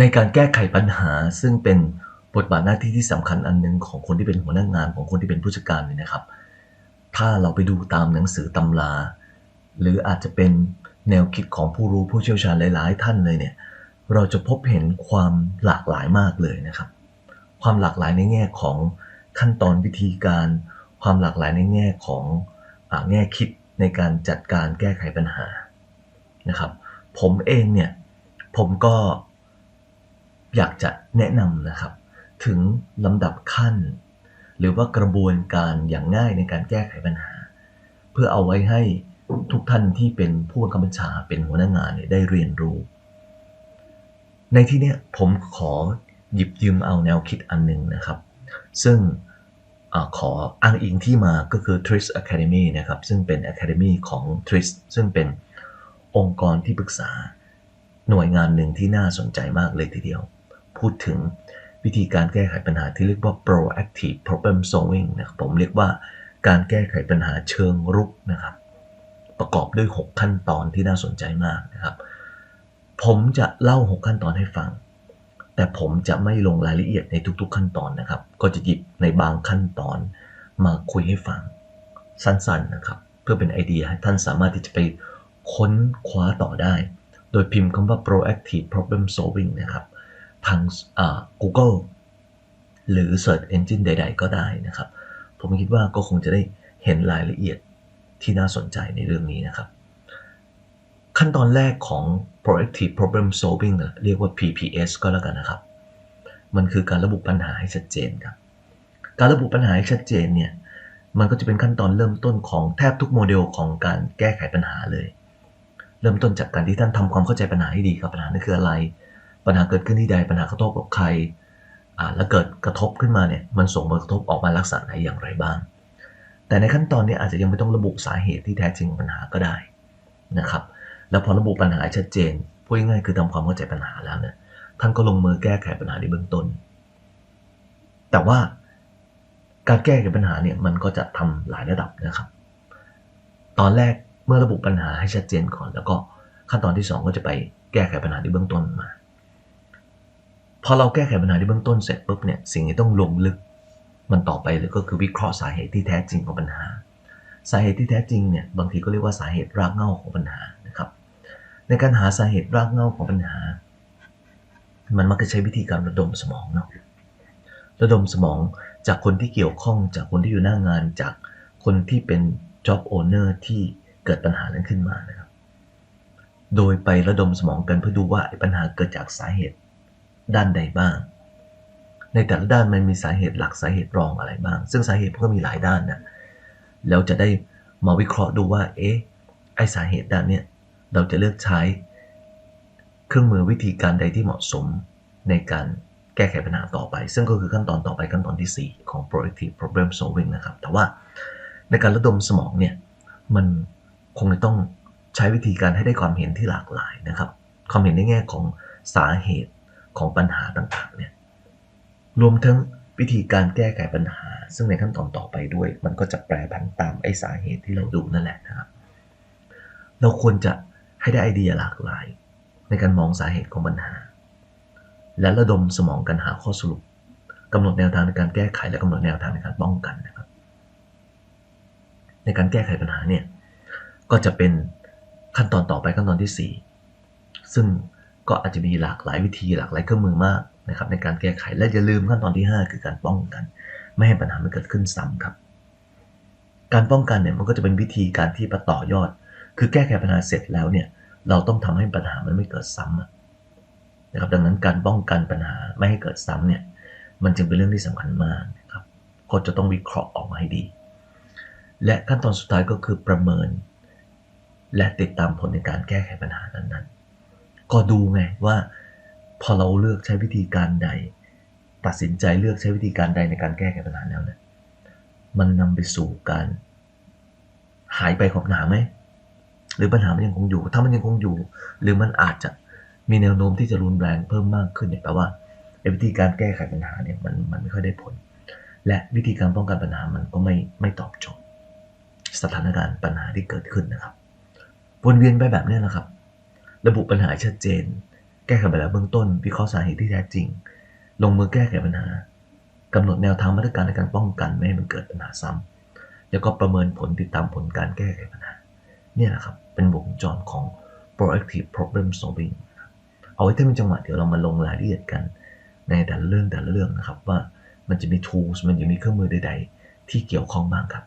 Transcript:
ในการแก้ไขปัญหาซึ่งเป็นบทบาทหน้าที่ที่สำคัญอันหนึงของคนที่เป็นหัวหน้างานของคนที่เป็นผู้จัดการเนี่ยนะครับ ถ้าเราไปดูตามหนังสือตำรา หรืออาจจะเป็นแนวคิดของผู้รู้ผู้เชี่ยวชาญหลาย ๆ ท่านเลยเนี่ยเราจะพบเห็นความหลากหลายมากเลยนะครับ ความหลากหลายในแง่ของขั้นตอนวิธีการ ความหลากหลายในแง่ของอแง่คิดในการจัดการแก้ไขปัญหานะครับ ผมเองเนี่ยผมก็ อยากจะแนะนำนะครับ ถึงลำดับขั้น หรือว่ากระบวนการอย่างง่ายในการแก้ไขปัญหา เพื่อเอาไว้ให้ทุกท่านที่เป็นผู้บังคับบัญชาเป็นหัวหน้างานเนี่ยได้เรียนรู้ ในที่เนี้ยผมขอหยิบยืมเอาแนวคิดอันหนึ่งนะครับ ซึ่งอขออ้างอิงที่มาก็คือ Tris Academy นะครับ ซึ่งเป็น Academy ของ Tris ซึ่งเป็นองค์กรที่ปรึกษาหน่วยงานหนึ่งที่น่าสนใจมากเลยทีเดียว พูดถึงวิธีการแก้ไขปัญหาที่เรียกว่า proactive problem solving นะครับผมเรียกว่าการแก้ไขปัญหาเชิงรุกนะครับ ประกอบด้วย 6 ขั้นตอนที่น่าสนใจมากนะครับ ผมจะเล่า 6 ขั้นตอนให้ฟัง แต่ผมจะไม่ลงรายละเอียดในทุกๆขั้นตอนนะครับ ก็จะหยิบในบางขั้นตอนมาคุยให้ฟัง สั้นๆนะครับ เพื่อเป็นไอเดียให้ท่านสามารถที่จะไปค้นคว้าต่อได้ โดยพิมพ์คำว่า proactive problem solving นะครับ ทางอ่า Google หรือ Search Engine ใด ๆ ก็ได้นะครับ ผมคิดว่าก็คงจะได้เห็นรายละเอียดที่น่าสนใจในเรื่องนี้นะครับ ขั้นตอนแรกของ proactive problem solving นะเรียกว่า PPS ก็แล้วกันนะครับ มันคือการระบุปัญหาให้ชัดเจนครับ การระบุปัญหาให้ชัดเจนเนี่ยมันก็จะเป็นขั้นตอนเริ่มต้นของแทบทุกโมเดลของการแก้ไขปัญหาเลย เริ่มต้นจากการที่ท่านทำความเข้าใจปัญหาให้ดีครับปัญหานั้นคืออะไร ปัญหาเกิดขึ้นที่ใดปัญหากระทบกับใครอ่าแล้วเกิดกระทบขึ้นมาเนี่ยมันส่งผลกระทบออกมาลักษณะไหนอย่างไรบ้าง แต่ในขั้นตอนนี้อาจจะยังไม่ต้องระบุสาเหตุที่แท้จริงของปัญหาก็ได้นะครับแล้วพอระบุปัญหาชัดเจนพูดง่ายๆคือทำความเข้าใจปัญหาแล้วเนี่ยท่านก็ลงมือแก้ไขปัญหาในเบื้องต้น แต่ว่าการแก้ไขปัญหาเนี่ยมันก็จะทำหลายระดับนะครับ ตอนแรกเมื่อระบุปัญหาให้ชัดเจนก่อน แล้วก็ขั้นตอนที่ 2 ก็จะไปแก้ไขปัญหาในเบื้องต้นมา อเราแก้ไขปัญหาในเบื้องต้นเสร็จปุ๊บเนี่ยสิ่งที่ต้องลงลึกมันต่อไปเลยก็คือวิเคราะห์สาเหตุที่แท้จริงของปัญหา สาเหตุที่แท้จริงเนี่ยบางทีก็เรียกว่าสาเหตุรากเหง้าของปัญหานะครับ ในการหาสาเหตุรากเหง้าของปัญหา มันมักจะใช้วิธีการระดมสมองเนาะระดมสมองจากคนที่เกี่ยวข้องจากคนที่อยู่หน้างานจากคนที่เป็น job owner ที่เกิดปัญหานั้นขึ้นมานะครับ โดยไประดมสมองกันเพื่อดูว่าปัญหาเกิดจากสาเหตุ ด้านใดบ้าง ในแต่ละด้านมันมีสาเหตุหลักสาเหตุรองอะไรบ้าง ซึ่งสาเหตุก็มีหลายด้านนะแล้วจะได้มาวิเคราะห์ดูว่า เอ๊ะไอสาเหตุด้านเนี้ยเราจะเลือกใช้ เครื่องมือวิธีการใดที่เหมาะสมในการแก้ไขปัญหาต่อไป ซึ่งก็คือขั้นตอนต่อไปขั้นตอนที่ 4 ของ proactive problem solving นะครับ แต่ว่าในการระดมสมองเนี่ยมันคงจะต้องใช้วิธีการให้ได้ความเห็นที่หลากหลายนะครับ ความเห็นในแง่ของสาเหตุ ของปัญหาต่างๆเนี่ยรวมทั้งวิธีการแก้ไขปัญหา ซึ่งในขั้นตอนต่อไปด้วย มันก็จะแปรผันตามไอ้สาเหตุที่เราดูนั่นแหละนะครับ เราควรจะให้ได้ไอเดียหลากหลาย ในการมองสาเหตุของปัญหา และระดมสมองกันหาข้อสรุปกำหนดแนวทางในการแก้ไขและกำหนดแนวทางในการป้องกันนะครับ ในการแก้ไขปัญหาเนี่ยก็จะเป็นขั้นตอนต่อไปขั้นตอนที่ 4 ซึ่ง ก็อาจจะมีหลากหลายวิธีหลากหลายเครื่องมือมากนะครับในการแก้ไขและอย่าลืมขั้นตอนที่ 5 คือการป้องกัน ไม่ให้ปัญหามันเกิดขึ้นซ้ำครับ การป้องกันเนี่ยมันก็จะเป็นวิธีการที่ประต่อยอด คือแก้ไขปัญหาเสร็จแล้วเนี่ยเราต้องทำให้ปัญหามันไม่เกิดซ้ำนะครับดังนั้นการป้องกันปัญหาไม่ให้เกิดซ้ำเนี่ยมันจึงเป็นเรื่องที่สำคัญมากนะครับก็จะต้องวิเคราะห์ออกมาให้ดี และขั้นตอนสุดท้ายก็คือประเมิน และติดตามผลในการแก้ไขปัญหานั้นๆ ก็ดูไงว่า พอเราเลือกใช้วิธีการใด ตัดสินใจเลือกใช้วิธีการใดในการแก้ไขปัญหาแล้วเนี่ยมันนำไปสู่การ หายไปของปัญหาไหมหรือปัญหามันยังคงอยู่ ถ้ามันยังคงอยู่ หรือมันอาจจะมีแนวโน้มที่จะรุนแรงเพิ่มมากขึ้นเนี่ยแปลว่าวิธีการแก้ไขปัญหาเนี่ยมันมันไม่ค่อยได้ผล และวิธีการป้องกันปัญหามันก็ไม่ไม่ตอบโจทย์ สถานการณ์ปัญหาที่เกิดขึ้นนะครับวนเวียนไปแบบนี้นะครับ ระบุปัญหาชัดเจน แก้ไขปัญหาเบื้องต้น วิเคราะห์สาเหตุที่แท้จริง ลงมือแก้ไขปัญหากำหนดแนวทางมาตรการในการป้องกันไม่ให้มันเกิดปัญหาซ้ำแล้วก็ประเมินผลติดตามผลการแก้ไขปัญหา เนี่ยแหละครับ เป็นวงจรของ proactive problem solving เอาไว้ถ้ามีจังหวะเดี๋ยวเรามาลงรายละเอียดกัน ในแต่ละเรื่องแต่ละเรื่องนะครับว่ามันจะมี tools มันจะมีเครื่องมือใด ๆ ที่เกี่ยวข้องบ้างครับ